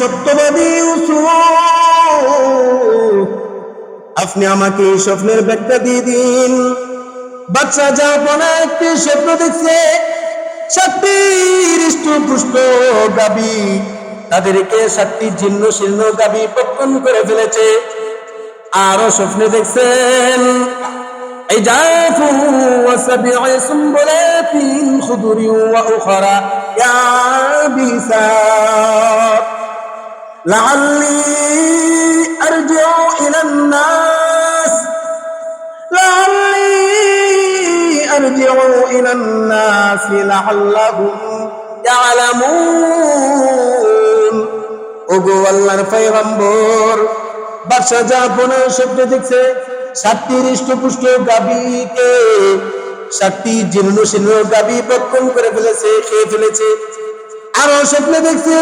সত্যবাদী আপনি আমাকে স্বপ্নের ব্যাখ্যা দিয়ে দিন। বাচ্চা যা বনা একটি স্বপ্ন দেখছে, সাতটি হৃষ্টপুষ্ট গাবি। তাদেরকে সাতটি জীর্ণ শীর্ণ গাবি পক্ষণ করে ফেলেছে। আরও স্বপ্নে দেখছেন এই সুম্বলাতিন সুদুরি ওয়া উখরা। ইয়া বিসা لعلي أرجع إلى الناس لعلي أرجع إلى الناس لعلهم يعلمون ওগো আল্লাহর পয়গম্বর বাদশা জাপনের স্বপ্ন দেখছে সাতটি হৃষ্টপুষ্ট গাবিকে সাতটি জীর্ণ শীর্ণ গাবি বক্ষণ করে ফেলেছে খেয়ে ফেলেছে আরো স্বপ্নে দেখছে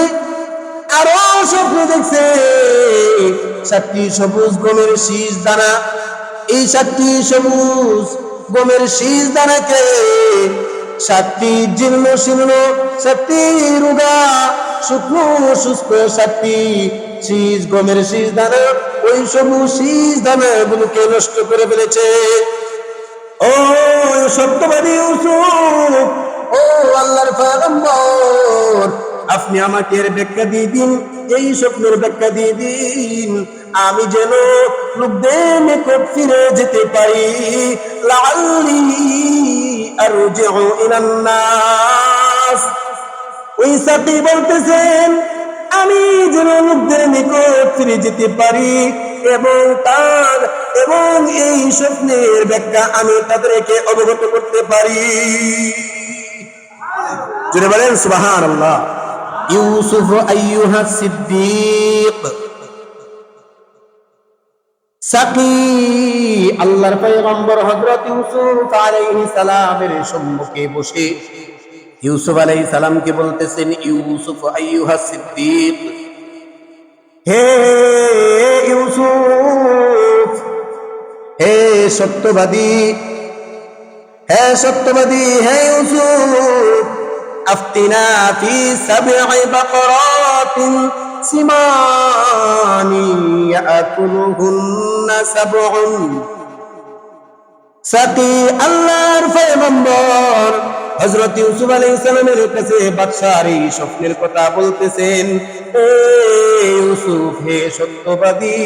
আরও স্বপ্ন দেখছে। সাতটি সবুজ গমের শীষ দানা। এই সাতটি সবুজ গমের শীষ দানাকে সাতটি জীর্ণ শীর্ণ, সাতটি রুগা, শুকনো শুষ্ক সাতটি শীষ গমের শীষ দানা, ওই সবুজ শীষ দানা গুলোকে নষ্ট করে ফেলেছে। ও সত্যবাদী ও আল্লাহর পয়গম্বর আপনি আমাকে এর ব্যাখ্যা দিয়ে দিন, এই স্বপ্নের ব্যাখ্যা দিয়ে দিন। আমি যেন লোকদের ফিরে যেতে পারি। ইলান ওই বলতেছেন, আমি যেন লোকদের নিকট ফিরে যেতে পারি এবং তার এবং এই স্বপ্নের ব্যাখ্যা আমি তাদেরকে অবগত করতে পারি। জুড়ে বলেন সুবাহান আল্লাহ ইউসুফ আইয়ুহা সিদ্দিক। সাকি, আল্লাহর পয়গম্বর হযরত ইউসুফ আলাইহিস সালামের সম্মুখে বসে। ইউসুফ আলাইহিস সালামকে বলতেছেন? ইউসুফ আইয়ুহা সিদ্দিক। হে ইউসুফ, হে সত্যবাদী হে সত্যবাদী, হে ইউসুফ আফতিনা ফি সাব'i বাকরাতিন সিমানি ইয়াকুলুহুন্না সাব'ুন সাকি আল্লাহর পয়গম্বর হযরত ইউসুফ আলাইহিস সালামের কাছে বাদশার এই স্বপ্নের কথা বলতেছেন, এ ইউসুফ, হে সত্যবাদী।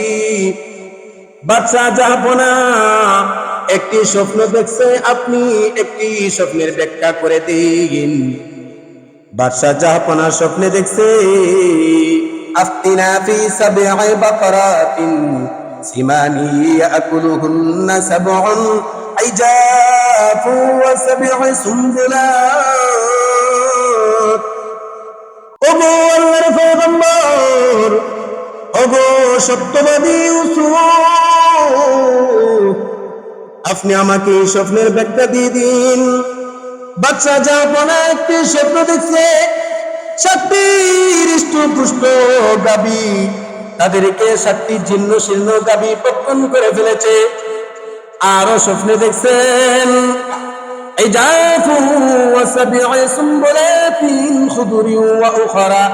বাদশাহ জাহাপনা, একটি স্বপ্ন দেখছে, আপনি একটি স্বপ্নের ব্যাখ্যা করে দিন। বাদশাহ জাহাপনা স্বপ্নে দেখছে। আফতিনা ফি সাব'i বাকরাতিন, সিমানি ইয়াকুলুহুন্না সাব'ুন আইজাফু ওয়া সাব'ু সুমবুলাত ওগো আল্লাহর পয়গম্বর, ওগো সত্যবাদী আপনি আমাকে স্বপ্নের ব্যাখ্যা দিয়ে দিন। বাচ্চা যাপনা একটি স্বপ্ন দেখছে সাতটি হৃষ্টপুষ্ট গাবি তাদেরকে সাতটি জীর্ণ শীর্ণ গাবি পক্ষণ করে ফেলেছে আরো স্বপ্নে দেখছেন এই জাফু وسبع سنبلات خضر وأخرى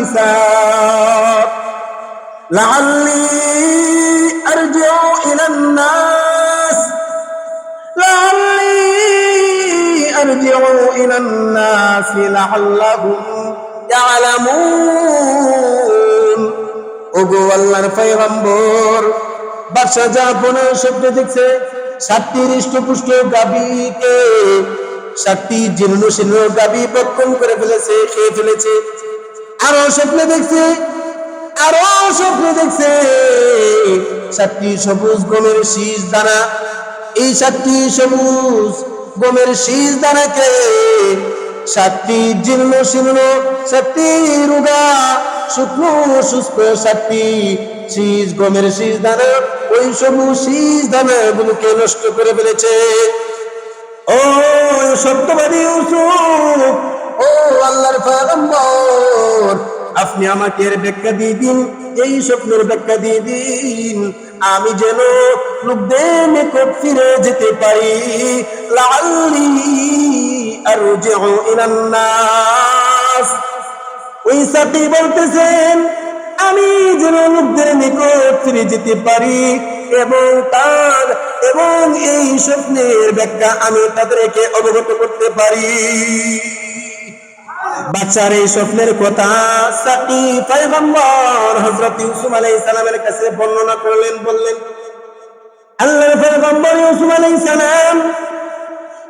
يابسات لعلي أرجع إلى الناس লাআল্লাহুম ইয়ালামুন। ওগো আল্লাহর পয়গম্বর বাদশা জাফনের স্বপ্নে দেখছে, সাতটি হৃষ্টপুষ্ট গাবিকে সাতটি জীর্ণ শীর্ণ গাবি বক্ষণ করে ফেলেছে, খেয়ে ফেলেছে। আরও স্বপ্নে দেখছে, আরও স্বপ্নে দেখছে। সাতটি সবুজ গমের শীষ দানা, এই সাতটি সবুজ গমের শীষ দানাকে সাতটি জীর্ণ শীর্ণ, সাতটি রুগা, শুকনো শুষ্ক সাতটি শীষ, গমের শীষ দানা, ওই সবুজ শীষ দানা গুলোকে নষ্ট করে ফেলেছে। ও সত্যবাদী ইউসুফ, ও আল্লাহর পয়গম্বর, আপনি আমাকে এর ব্যাখ্যা দিয়ে দিন, এই স্বপ্নের ব্যাখ্যা দিয়ে দিন। আমি যেন ফিরে যেতে পারি। লাল্লি নাস ওই সাথী বলতেছেন, আমি যেন লোকদের নিকট ফিরে যেতে পারি এবং তার এবং এই স্বপ্নের ব্যাখ্যা আমি তাদেরকে অবগত করতে পারি। বাচ্চার এই স্বপ্নের কথা সাকি পয়গম্বর হযরত ইউসুফ আলাইহিস সালামের কাছে বর্ণনা করলেন, বললেন, আল্লাহর পয়গম্বর ইউসুফ আলাইহিস সালাম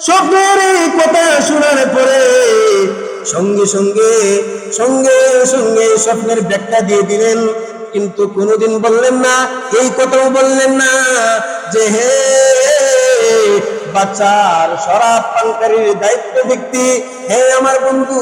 স্বপ্নের এই কথা শোনার পরে সঙ্গে সঙ্গে সঙ্গে সঙ্গে স্বপ্নের ব্যাখ্যা দিয়ে দিলেন। কিন্তু কোনোদিন বললেন না, এই কথাও বললেন না যে, হে বাচ্চার শরাব পানকারীর দায়িত্ব ব্যক্তি হে আমার বন্ধু,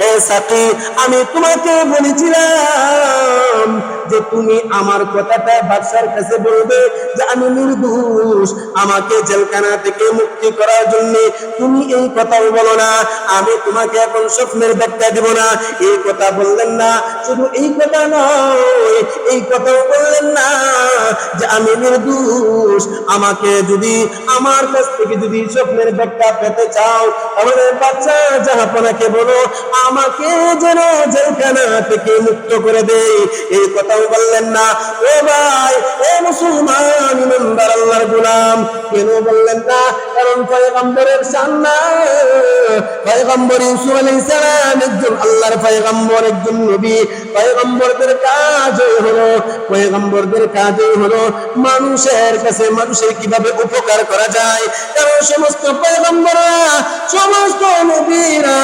হে সাথী, আমি তোমাকে বলেছিলাম যে তুমি আমার কথাটা বাদশার কাছে বলবে যে আমি নির্দোষ। আমাকে জেলখানা থেকে মুক্তি করার জন্য তুমি এই কথা বলো না। আমি তোমাকে এখন স্বপ্নের ব্যাখ্যা দিব না। এই কথা বললেন না, শুধু এই কথা নয়, এই কথাও বললেন না যে আমি নির্দোষ। আমাকে যদি আমার কাছ থেকে যদি স্বপ্নের ব্যাখ্যা পেতে চাও তাহলে বাচ্চা জাহাপনাকে বলো, আমাকে যেন জেলখানা থেকে মুক্ত করে দেয়। এই কথাও বললেন না। ও ভাই, ও মুসলমান আল্লাহর কেন বললেন না? কারণ পয়গম্বরের পয়গম্বর ইউসুফ সালাম একজন আল্লাহর পয়গম্বর, একজন নবী। পয়গম্বরদের কাজই হলো, পয়গম্বরদের কাজই হলো, মানুষের কাছে মানুষের কীভাবে উপকার করা যায়? কারণ সমস্ত পয়গম্বররা, সমস্ত নবীরা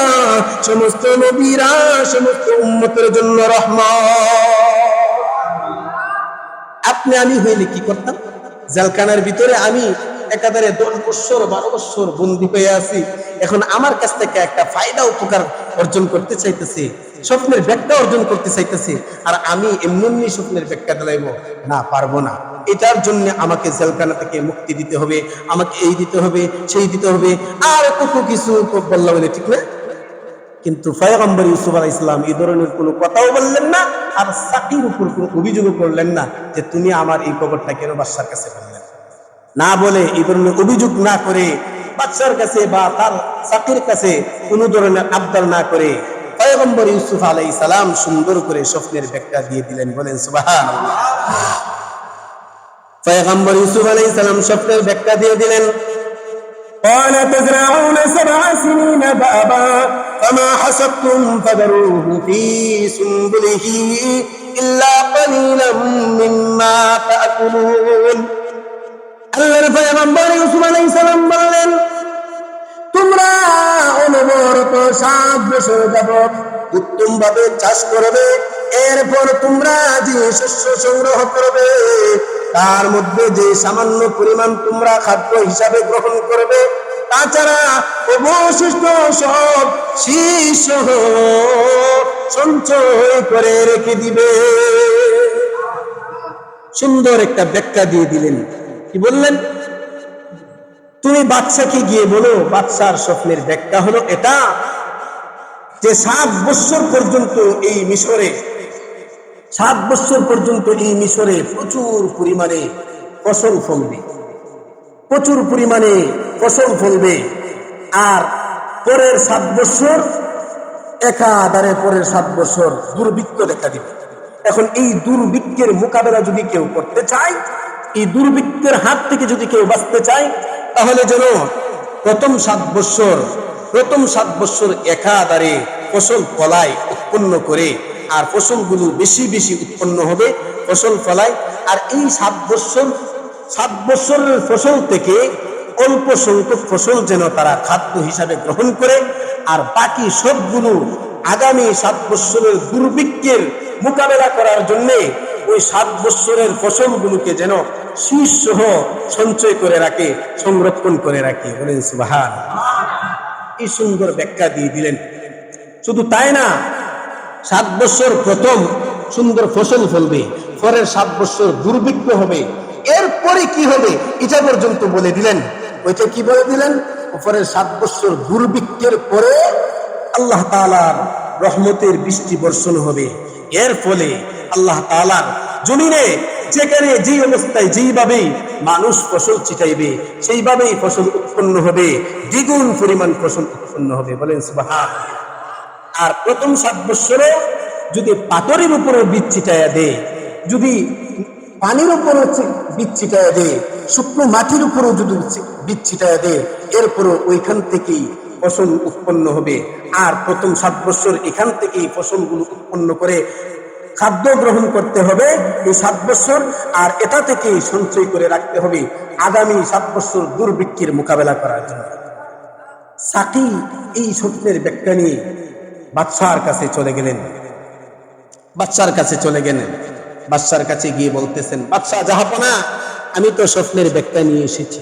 সমস্ত নবীরা, সমস্ত উম্মতের জন্য রহমত। আপনি আমি হইলে কি করতাম? জেলখানার ভিতরে আমি একাধারে দশ বৎসর, বারো বৎসর বন্দি হয়ে আছি। এখন আমার কাছ থেকে একটা ফায়দা, উপকার অর্জন করতে চাইতেছি। স্বপ্নের ব্যাখ্যা অর্জন করতে চাইতেছি, আর আমি এমনি স্বপ্নের ব্যাখ্যা দিলাইব। না, পারব না। এটার জন্য আমাকে জেলখানা থেকে মুক্তি দিতে হবে, আমাকে এই দিতে হবে, সেই দিতে হবে, আর কত কিছু বললাম বলে ঠিক না? কিন্তু পয়গম্বর ইউসুফ আলাহ ইসলাম এই ধরনের কোনো কথাও বললেন না, আর সাকির উপর কোনো অভিযোগও করলেন না যে তুমি আমার এই খবরটা কেন বাদশার কাছে বললেন না বলে এই ধরনের অভিযোগ না করে বাচ্চার কাছে বা তার সাকির কাছে কোনো ধরনের আবদার না করে পয়গম্বর ইউসুফ আলাই সালাম সুন্দর করে স্বপ্নের ব্যাখ্যা দিয়ে দিলেন বলেন সুবাহান পয়গম্বর ইউসুফ আলাই সালাম স্বপ্নের ব্যাখ্যা দিয়ে দিলেন قال تزرعون سبع سنين دابا فما حسبتم فذروه في سنبله إلا قليلا مما تأكلون আল্লাহর পয়গম্বর ইউসুফ আলাইহিস সালাম বললেন তোমরা উত্তম ভাবে চাষ করবে। এরপর তোমরা যে শস্য সংগ্রহ করবে, তার মধ্যে যে সামান্য পরিমাণ তোমরা খাদ্য হিসাবে গ্রহণ করবে, তাছাড়া অবশিষ্ট সব শীষ সঞ্চয় করে রেখে দিবে। সুন্দর একটা ব্যাখ্যা দিয়ে দিলেন। কি বললেন? তুমি বাচ্চাকে গিয়ে বলো, বাচ্চার স্বপ্নের ব্যাখ্যা হলো এটা, যে সাত বছর পর্যন্ত এই মিশরে, সাত বছর পর্যন্ত এই মিশরে প্রচুর পরিমাণে ফসল ফলবে। প্রচুর পরিমাণে ফসল ফলবে। আর পরের সাত বছর, একাধারে পরের সাত বছর দুর্ভিক্ষ দেখা দিবে। এখন এই দুর্ভিক্ষের মোকাবেলা যদি কেউ করতে চায়, এই দুর্ভিক্ষের হাত থেকে যদি কেউ বাঁচতে চায় তাহলে যেন প্রথম সাত বৎসর, প্রথম সাত বছর একাধারে ফসল ফলায় উৎপন্ন করে, আর ফসলগুলো বেশি বেশি উৎপন্ন হবে ফসল ফলায়। আর এই সাত বৎসর, সাত বৎসরের ফসল থেকে অল্প সংখ্যক ফসল যেন তারা খাদ্য হিসাবে গ্রহণ করে, আর বাকি সবগুলো আগামী সাত বৎসরের দুর্ভিক্ষের মোকাবেলা করার জন্য ওই সাত বছরের ফসলগুলোকে যেন শীষ সহ সঞ্চয় করে রাখে, সংরক্ষণ করে রাখে। বলেন সুবাহান এই সুন্দর ব্যাখ্যা দিয়ে দিলেন। শুধু তাই না, সাত বছর প্রথম সুন্দর ফসল ফলবে, পরের সাত বছর দুর্ভিক্ষ হবে। এরপরে কি হবে, এটা পর্যন্ত বলে দিলেন। ওইটা কি বলে দিলেন? পরের সাত বছর দুর্ভিক্ষের পরে আল্লাহ তালার রহমতের বৃষ্টি বর্ষণ হবে। এর ফলে আল্লাহ তালার জমিনে যেখানে যে অবস্থায় যেইভাবেই মানুষ ফসল ছিটাইবে, সেইভাবেই ফসল উৎপন্ন হবে, দ্বিগুণ পরিমাণ ফসল উৎপন্ন হবে। বলেন সুবাহ আর প্রথম সাত বৎসরে যদি পাথরের উপরে বীজ ছিটাইয়া দেয়, যদি পানির উপরে বীজ ছিটাইয়া দেয়, শুকনো মাটির উপরেও যদি বীজ ছিটাইয়া দেয়, এরপরও ওইখান থেকেই ফসল উৎপন্ন হবে। আর প্রথম সাত বছর এখান থেকেই ফসলগুলো উৎপন্ন করে খাদ্য গ্রহণ করতে হবে এই সাত বছর, আর এটা থেকেই সঞ্চয় করে রাখতে হবে আগামী সাত বছর দুর্ভিক্ষের মোকাবেলা করার জন্য। সাকি এই স্বপ্নের ব্যাখ্যা নিয়ে বাদশার কাছে চলে গেলেন। বাচ্চার কাছে চলে গেলেন। বাচ্চার কাছে গিয়ে বলতেছেন বাচ্চা জাহাপনা আমি তো স্বপ্নের ব্যাখ্যা নিয়ে এসেছি।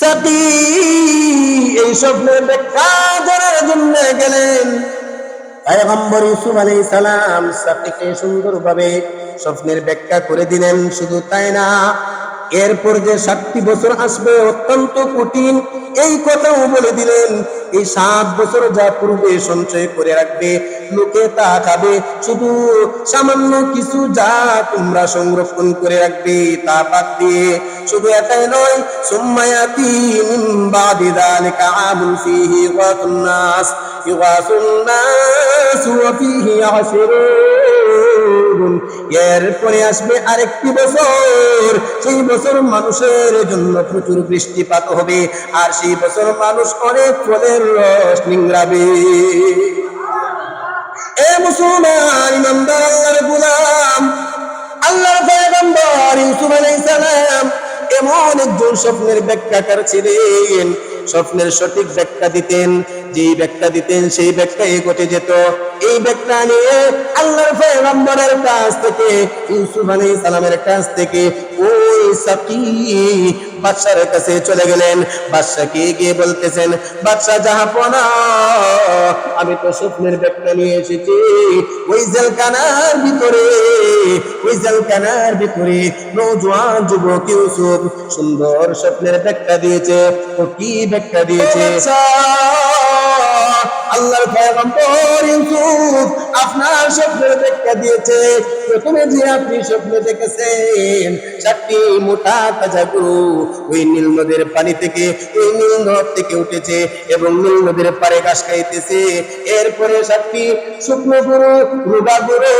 সাকি এই স্বপ্নের ব্যাখ্যা জানার জন্য গেলেন। পয়গম্বর ইউসুফ আলাইহিস সালাম সাকিকে সুন্দরভাবে স্বপ্নের ব্যাখ্যা করে দিলেন, শুধু তাই না এরপর যে সাতটি বছর আসবে, অত্যন্ত কঠিন। এই কথাও বলে দিলেন, এই সাত বছর যা পূর্বে সঞ্চয় করে রাখবে, লোকে তা খাবে। শুধু সামান্য কিছু যা তোমরা সংরক্ষণ করে রাখবে, তা বাদ দিয়ে শুধু এটাই নয় সুম্মায়াতি বাদি যালিকা আমুন ফিহি ওয়াতুন নাস, ইওয়াসুন নাস ওয়া ফিহি ইয়াসিরুন এরপরে আসবে আরেকটি বছর। সেই বছর মানুষের জন্য প্রচুর বৃষ্টিপাত হবে। আর সেই বছর মানুষ অনেক ফলের রস এ মুসলমান ইমানদার আল্লাহর গোলাম, আল্লাহর পয়গম্বর ইউসুফ আলাইহিস সালাম এমন একজন স্বপ্নের ব্যাখ্যাকার ছিলেন। স্বপ্নের সঠিক ব্যাখ্যা দিতেন, যেই ব্যাখ্যা দিতেন সেই ব্যাখ্যায় ঘটে যেত। এই ব্যাখ্যা নিয়ে আল্লাহর পয়গম্বরের কাছ থেকে, ইউসুফ আলাইহিস সালামের কাছ থেকে ওই সাকি বাদশার কাছে চলে গেলেন। বাদশাকে গিয়ে বলতেছেন বাদশা জাহাপনা আমি তো স্বপ্নের ব্যাখ্যা নিয়ে এসেছি। ওই জেলখানার ভিতরে ওই জেলখানার ভিতরে নৌজওয়ান যুবক ইউসুফ সুন্দর স্বপ্নের ব্যাখ্যা দিয়েছে ও কি ব্যাখ্যা দিয়েছে? আল্লাহর পয়গম্বর ইউসুফ আপনার স্বপ্নের ব্যাখ্যা দিয়েছে। প্রথমে যে আপনি স্বপ্নে দেখেছেন, চারটি মোটা তাজা গরু ওই নীল নদের পানি থেকে, ওই নীল নদ থেকে উঠেছে এবং নীল নদের পারে ঘাস খাইতেছে। এরপরে সাতটি শুকনো গরু, রোগা গরু,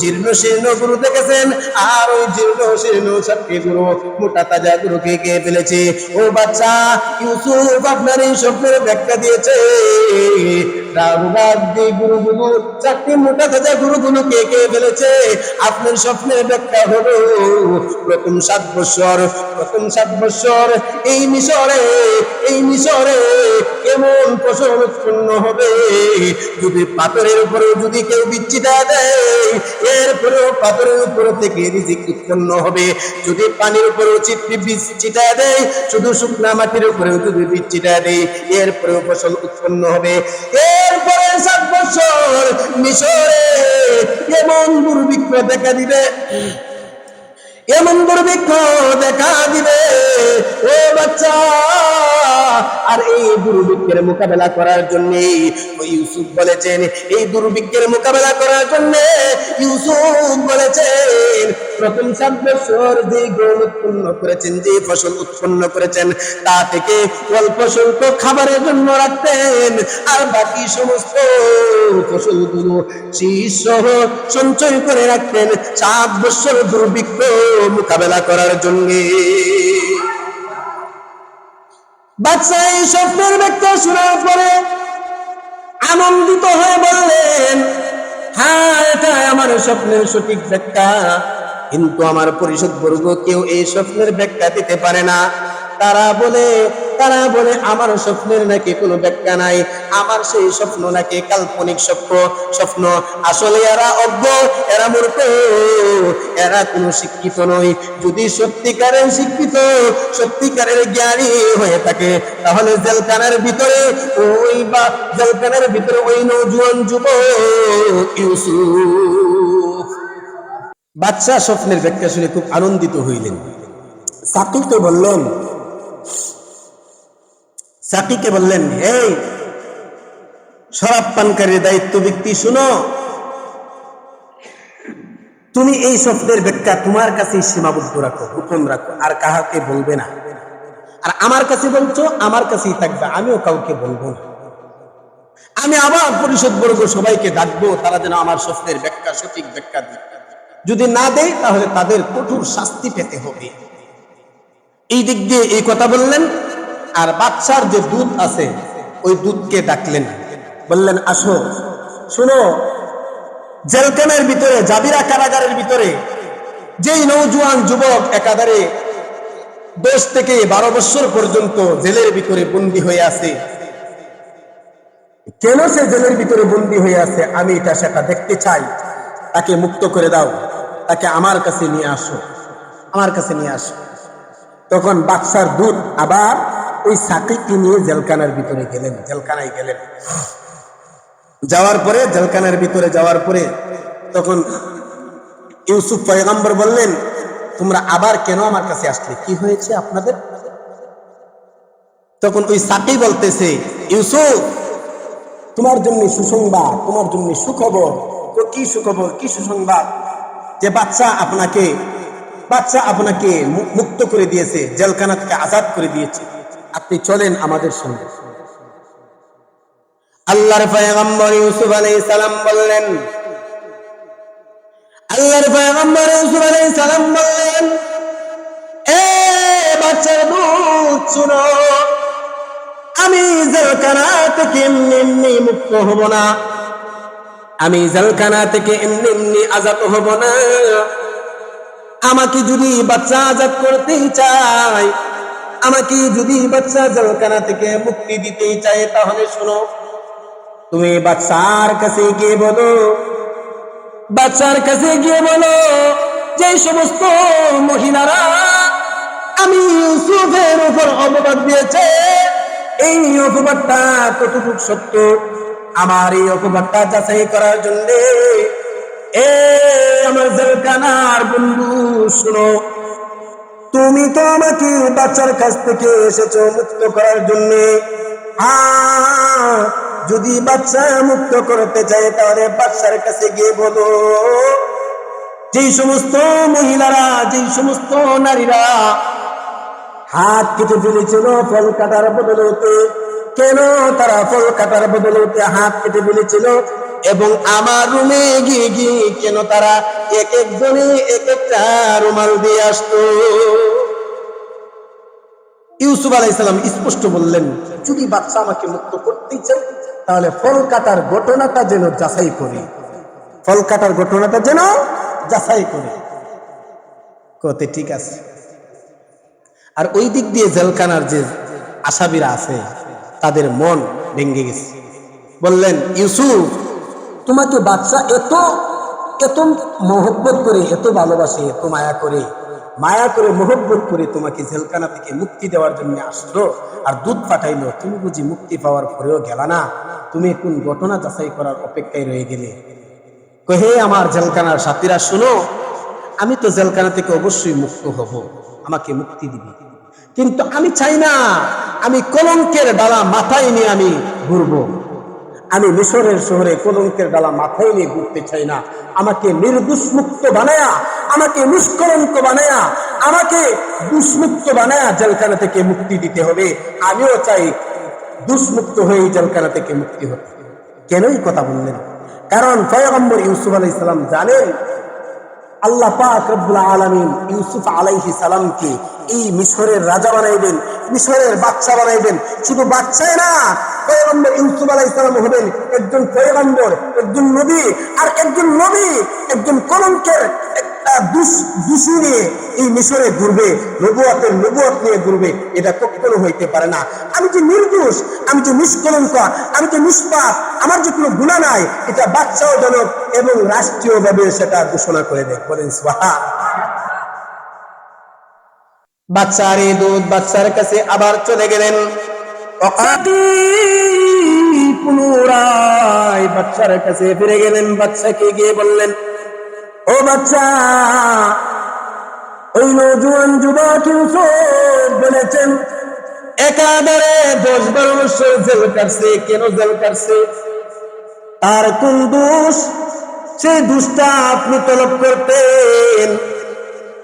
জীর্ণ শীর্ণ গরু দেখেছেন, আর ওই জীর্ণ শীর্ণ সাতটি গরু মোটা তাজা গরুকে খেয়ে ফেলেছে। ও বাচ্চা, ইউসুফ আপনার এই স্বপ্নের ব্যাখ্যা দিয়েছে। চারটি মোটা গুরুগুলো কে কে ফেলেছে? আপনার স্বপ্নের ব্যাখ্যা হলো, প্রথম সাত বছর প্রথম সাত বছর এই মিশরে এই মিশরে কেমন ফসল উৎপন্ন হবে? যদি পাথরের উপরে যদি কেউ বিচ্ছিটা দেয়, এরপরেও পাথরের উপরে থেকে রিজিক উৎপন্ন হবে। যদি পানির উপরেও চিটনি বীজ দেয়, শুধু শুকনা মাটির উপরেও যদি বীজ দেয়, এরপরেও ফসল উৎপন্ন হবে। এরপরে সাত বছর মিশরে এমন দুর্ভিক্ষ দেখা দিবে। এমন দুর্ভিক্ষ দেখা দিবে। ও বাচ্চা, আর এই দুর্ভিক্ষের মোকাবেলা করার জন্য ইউসুফ বলেছেন, এই দুর্ভিক্ষের মোকাবেলা করার জন্য ইউসুফ বলেছেন, প্রথম সাত বছর যে গম উৎপন্ন করেছেন, যে ফসল উৎপন্ন করেছেন, তা থেকে অল্প স্বল্প খাবারের জন্য রাখতেন, আর বাকি সমস্ত ফসলগুলো শীষ সঞ্চয় করে রাখতেন। সাত বছর দুর্ভিক্ষ মোকাবেলা করার জন্য। বাচ্চা এই স্বপ্নের ব্যাখ্যা শোনার পরে আনন্দিত হয়ে বললেন হ্যাঁ এটা আমার স্বপ্নের সঠিক ব্যাখ্যা। কিন্তু আমার পরিষদ বর্গ কেউ এই স্বপ্নের ব্যাখ্যা দিতে পারে না। তারা বলে তারা বলে, আমার স্বপ্নের নাকি কোনো ব্যাখ্যা নাই। আমার সেই স্বপ্ন নাকি কাল্পনিক স্বপ্ন স্বপ্ন আসলে এরা অজ্ঞ, এরা মূর্খ। এরা কোনো শিক্ষিত নয়। যদি সত্যিকারের শিক্ষিত, সত্যিকারের জ্ঞানী হয়ে থাকে, তাহলে জেলখানার ভিতরে ওই বা, জেলখানার ভিতরে ওই নৌজুয়ান ইউসুফ। বাচ্চা স্বপ্নের ব্যাখ্যা শুনে খুব আনন্দিত হইলেন। সাকিবকে বললেন সাকিকে বললেন এই শরাব পানকারীর দায়িত্ব ব্যক্তি, শুনো। তুমি এই স্বপ্নের ব্যাখ্যা তোমার কাছেই সীমাবদ্ধ রাখো গোপন রাখো, আর কাহাকে বলবে না। আর আমার কাছে বলছো, আমার কাছেই থাকবে, আমিও কাউকে বলব না। আমি আবার পরিষদ বর্গ সবাইকে ডাকবো, তারা যেন আমার স্বপ্নের ব্যাখ্যা, সঠিক ব্যাখ্যা যদি না দেয়, তাহলে তাদের কঠোর শাস্তি পেতে হবে। এই দিক দিয়ে এই কথা বললেন, আর বাচ্চার যে দুধ আছে, ওই দুধকে ডাকলেন। বললেন, আসো, শুনো, জেলখানের ভিতরে, জাবিরা কারাগারের ভিতরে, যেই নৌজুয়ান যুবক একাধারে দশ থেকে বারো বছর পর্যন্ত জেলের ভিতরে বন্দী হয়ে আছে। কেন সে জেলের ভিতরে বন্দী হয়ে আছে? আমি এটা সেটা দেখতে চাই। তাকে মুক্ত করে দাও। তাকে আমার কাছে নিয়ে আসো। আমার কাছে নিয়ে আসো। তখন বাচ্চার দুধ আবার ওই সাকিবকে নিয়ে জেলখানার ভিতরে গেলেন, জেলখানায় গেলেন। যাওয়ার পরে, জেলখানার ভিতরে যাওয়ার পরে তখন ইউসুফ পয়গম্বর বললেন, তোমরা আবার কেন আমার কাছে আসলে? কি হয়েছে আপনাদের? তখন ওই সাকি বলতেছে, ইউসুফ, তোমার জন্য সুসংবাদ, তোমার জন্য সুখবর। তো কি সুখবর? কি সুসংবাদ? যে বাচ্চা আপনাকে বাচ্চা আপনাকে মুক্ত করে দিয়েছে, জেলখানা থেকে আজাদ করে দিয়েছে। আপনি চলেন আমাদের সঙ্গে। আল্লাহর পয়গম্বর ইউসুফ আলাইহিস সালাম বললেন, আল্লাহর পয়গম্বর ইউসুফ আলাইহিস সালাম বললেন, এ বাচ্চার দুধ শুনো, আমি জেলখানা থেকে এমনি মুক্ত হব না। আমি জেলখানা থেকে এমনি এমনি আজাদ হব না। আমাকে যদি বাচ্চা আজাদ করতেই চায়, আমাকে যদি বাচ্চা জেলখানা থেকে মুক্তি দিতেই চায়, তাহলে শোনো, তুমি বাচ্চার কাছে গিয়ে বলো, বাচ্চার কাছে গিয়ে বলো, যে সমস্ত মহিলারা আমি ইউসুফের উপর অপবাদ দিয়েছে, এই অপবাদটা কতটুকু সত্য? আমার এই অপবাদটা যাচাই করার জন্য এ আমার জেলখানার বন্ধু, শুনো। তুমি তো আমাকে বাচ্চার কাছ থেকে এসেছ মুক্ত করার জন্য। যদি বাচ্চা মুক্ত করতে চায়, তাহলে বাচ্চার কাছে গিয়ে বলো। যেই সমস্ত মহিলারা, যেই সমস্ত নারীরা হাত কেটে ফেলেছিল ফল কাটার বদলতে, কেন তারা ফল কাটার বদলতে হাত কেটে ফেলেছিল? এবং আমার রুমে গিয়ে গিয়ে কেন তারা এক একজনে এক একটা রুমাল দিয়ে আসতো। ইউসুফ আলাইসালাম স্পষ্ট বললেন, যদি বাচ্চা আমাকে মুক্ত করতেই চাই তাহলে ফল কাটার ঘটনাটা যেন যাচাই করি। ফল কাটার ঘটনাটা যেন যাচাই করি। কতে ঠিক আছে। আর ওই দিক দিয়ে জেলখানার যে আসাবিরা আছে, তাদের মন ভেঙে গেছে। বললেন, ইউসুফ তোমাকে বাচ্চা এত এত মহব্বত করে, এত ভালোবাসে, এত মায়া করে মায়া করে মহব্বত করে তোমাকে জেলখানা থেকে মুক্তি দেওয়ার জন্য আসলো আর দুধ পাঠাইলো। তুমি বুঝি মুক্তি পাওয়ার পরেও গেলা না? তুমি কোন ঘটনা যাচাই করার অপেক্ষায় রয়ে গেলে? কহে আমার জেলখানার সাথীরা, শুনো, আমি তো জেলখানা থেকে অবশ্যই মুক্ত হব, আমাকে মুক্তি দিবি। কিন্তু আমি চাই না, আমি কলঙ্কের ডালা মাথায় নিয়ে আমি ঘুরবো। আমি মিশরের শহরে কলঙ্কের ডালা মাথায় নিয়ে ঘুরতে চাই না। আমাকে নির্দুষ্মুক্ত বানায়া, আমাকে নিষ্কলঙ্ক বানায়া, আমাকে দুষ্মুক্ত বানায়া জেলখানা থেকে মুক্তি দিতে হবে। আমিও চাই দুষ্মুক্ত হয়ে জেলখানা থেকে মুক্তি হতে কেনই কথা বললেন? কারণ পয়গম্বর ইউসুফ আলাই সালাম জানেন আল্লাহ পাক রব্বুল আলমিন ইউসুফ আলাইহি সালামকে এই মিশরের রাজা বানাইবেন, মিশরের বাচ্চা বানাইবেন। শুধু বাচ্চাই না, পয়গম্বর ইউসুফ হবেন একজন পয়গম্বর, একজন নবী, আর একজন নবী, একজন কলঙ্কের দুষ- নিয়ে এই মিশরে ঘুরবে, নবুয়াতের নবুয়াত নিয়ে ঘুরবে, এটা কখনো হইতে পারে না। আমি যে নির্দোষ, আমি যে নিষ্কলঙ্ক, আমি যে নিষ্পাপ, আমার যে কোনো গুণা নাই, এটা এবং সেটা ঘোষণা করে দেয়। বলেন বাচ্চার এই দুধ বাচ্চার কাছে আবার চলে গেলেন। পুনরায় বাচ্চার কাছে ফিরে গেলেন। বাচ্চাকে গিয়ে বললেন ও বাচ্চা, ওই নজুয়ান যুবক বলেছেন, একাধারে দশ বারো বছর জেল কাটছে, কেন জেল কাটছে? তার কোন দোষ? সেই দুষ্টা আপনি তলব করতেন।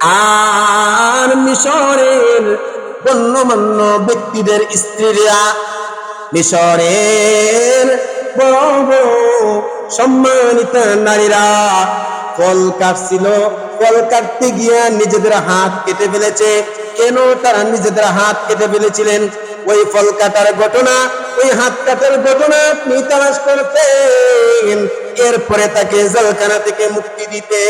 আর মিশরের গণ্যমান্য ব্যক্তিদের স্ত্রীরা মিশরের বড় সম্মানিত নারীরা ফল কাটছিল। ফল কাটতে গিয়ে নিজেদের হাত কেটে ফেলেছে। কেন তারা নিজেদের হাত কেটে ফেলেছিলেন? ওই ফল কাটার ঘটনা, ওই হাত কাটার ঘটনা আপনি তালাশ করতেন। এরপরে তাকে জলখানা থেকে মুক্তি দিতে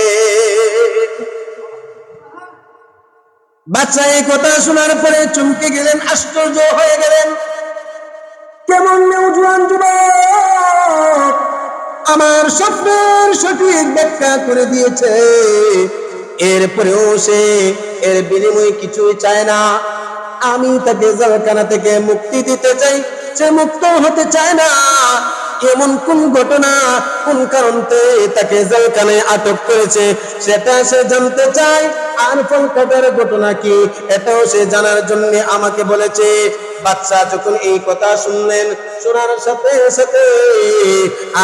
বাচ্চা এই কথা শোনার পরে চমকে গেলেন, আশ্চর্য হয়ে গেলেন। কেমন নৌজওয়ান যুবক? আমার স্বপ্নের সঠিক ব্যাখ্যা করে দিয়েছে। এরপরেও সে এর বিনিময়ে কিছুই চায় না। আমি তাকে জলখানা থেকে মুক্তি দিতে চাই, সে মুক্ত হতে চায় না। এমন কোন ঘটনা, কোন কারণতে তাকে জেলখানায় আটক করেছে, সেটা সে জানতে চায়। আর ফল কাটার ঘটনা কি, এটাও সে জানার জন্য আমাকে বলেছে। বাচ্চা যখন এই কথা শুনলেন শোনার সাথে সাথে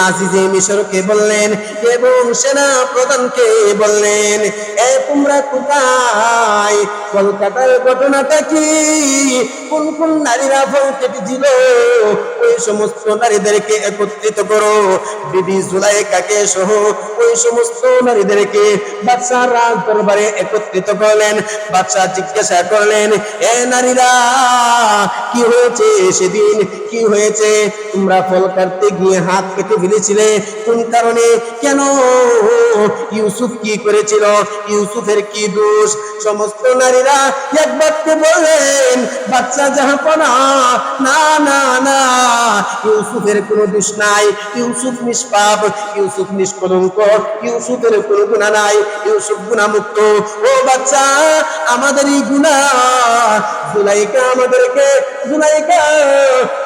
আজিজে মিশরকে বললেন, এবং সেনা প্রধানকে বললেন, এ তোমরা কোথায়? কলকাতার ঘটনাটা কি? কোন কোন নারীরা কেটেছিল ওই সমস্ত নারীদেরকে একত্রিত করো। বিবি সহ ওই সমস্ত নারীদেরকে বাদশাহ রাজ দরবারে একত্রিত করলেন। বাদশাহ জিজ্ঞাসা করলেন, এ নারীরা, কি হয়েছে সেদিন? কি হয়েছে? তোমরা ফল কাটতে গিয়ে হাত কেটে ফেলেছিলে। কোন কারণে? কেন? ইউসুফ কি করেছিল? ইউসুফের কি দোষ? সমস্ত নারীরা এক বাক্যে বলেন বাচ্চা জাহাপনা না না না, ইউসুফের কোনো দোষ নাই, ইউসুফ নিষ্পাপ, ইউসুফ নিষ্কলঙ্ক ইউসুফের কোনো গুণা নাই, ইউসুফ গুণামুক্ত। ও বাচ্চা, আমাদের এই গুণা, জুলাইকা আমাদেরকে জুলাইকা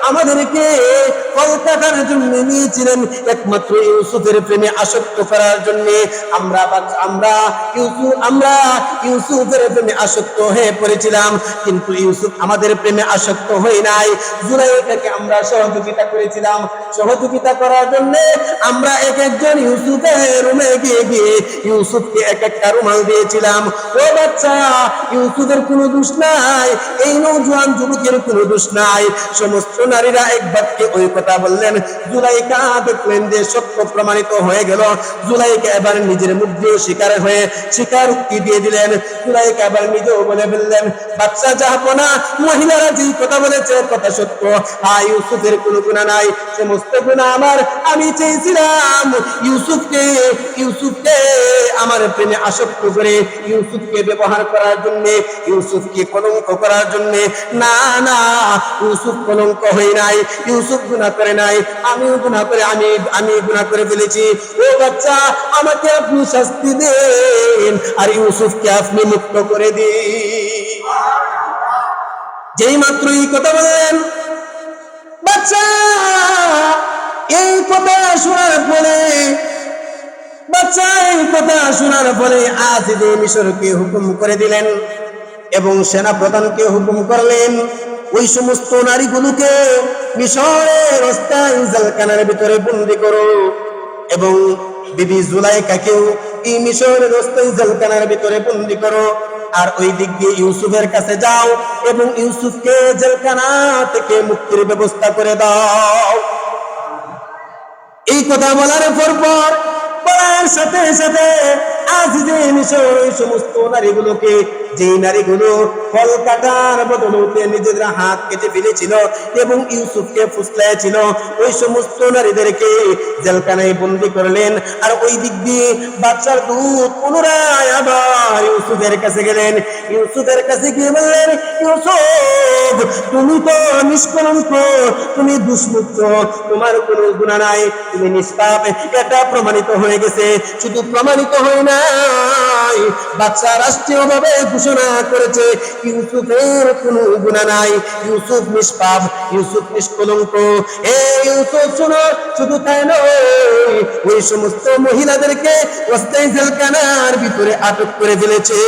আমাদেরকে কলকাতার জন্য নিয়েছিলেন একমাত্র ইউসুফের প্রেমে আসক্ত করার জন্য। আমরা আমরা ইউসুফ আমরা ইউসুফের প্রেমে আসক্ত হয়ে পড়েছিলাম, কিন্তু ইউসুফ আমাদের প্রেমে আসক্ত নাই। আমরা সহযোগিতা করেছিলাম। সহযোগিতা করার জন্য আমরা এক একজন ইউসুফের রুমে গিয়ে গিয়ে ইউসুফকে এক একটা রুমাল দিয়েছিলাম। ও বাচ্চা, ইউসুফের কোনো দোষ নাই, এই নৌজওয়ান যুবকের কোনো দোষ নাই। সমস্ত নারীরা এক বাক্যে ওই কথা বললেন, জুলাইকা দেখলেন যে সত্য প্রমাণিত হয়ে গেল। জুলাইকা এবার নিজের মুদ্রেও শিকার হয়ে শিকার উক্তি দিয়ে দিলেন। জুলাইকা এবার নিজেও বলে ফেললেন, বাচ্চা যাহাপনা মহিলারা যেই কথা বলেছে কথা সত্য। হা, ইউসুফের কোনো গুণা নাই, সমস্ত গুণা আমার, আমি চেয়েছিলাম ইউসুফকে ইউসুফকে আমার প্রেমে আসক্ত করে, ইউসুফকে ব্যবহার করার জন্য, ইউসুফকে কলঙ্ক করার জন্য। না না, ইউসুফ কলঙ্ক হই নাই। ইউসুফ গুনাহ করে নাই, আমিও গুনাহ করে, আমি আমি গুনাহ করে ফেলেছি। ও বাচ্চা, আমাকে আপনি শাস্তি দেন, আর ইউসুফকে আপনি মুক্ত করে দিন। যেই মাত্র এই কথা বলেন বাচ্চা, এই কথা শোনার পরে বাচ্চা, এই কথা শোনার পরে আজ মিশরকে হুকুম করে দিলেন, এবং সেনা প্রধানকে হুকুম করলেন ওই সমস্ত নারীগুলোকে মিশরের অস্থায়ী জেলখানার ভিতরে বন্দি করো। এবং বিবি জুলাইকাকেও এই মিশরের অস্থায়ী জেলখানার ভিতরে বন্দি করো। আর ওই দিক দিয়ে ইউসুফের কাছে যাও এবং ইউসুফকে জেলখানা থেকে মুক্তির ব্যবস্থা করে দাও। এই কথা বলার পর পর বলার সাথে সাথে আজ যে সমস্ত নারীগুলোকে যে নারীগুলো বদলতে নিজেদের হাত কেটে ফেলেছিল এবং ইউসুফকে ফুসলাইছিল ওই সমস্ত নারীদেরকে জেলখানায় বন্দি করলেন আর ওই দিক দিয়ে বাচ্চার দুধ পুনরায় আবার ইউসুফের কাছে গেলেন। ইউসুফের কাছে গিয়ে বললেন, ইউসুফ, তুমি তো নিষ্কলঙ্ক, তুমি দুষ্মুক্ত, তোমার কোনো গুণা নাই, তুমি নিষ্পাপ। এটা প্রমাণিত হয়ে গেছে, শুধু প্রমাণিত হয় নাই। বাচ্চা রাষ্ট্রীয় ভাবে ঘোষণা করেছে, ইউসুফের কোনো গুণা নাই। ইউসুফ নিষ্পাপ, ইউসুফ নিষ্কলঙ্ক। এ ইউসুফ শোনো, শুধু তাই নয়, ওই সমস্ত মহিলাদেরকে অস্থায়ী জেলখানার ভিতরে আটক করে ফেলেছে।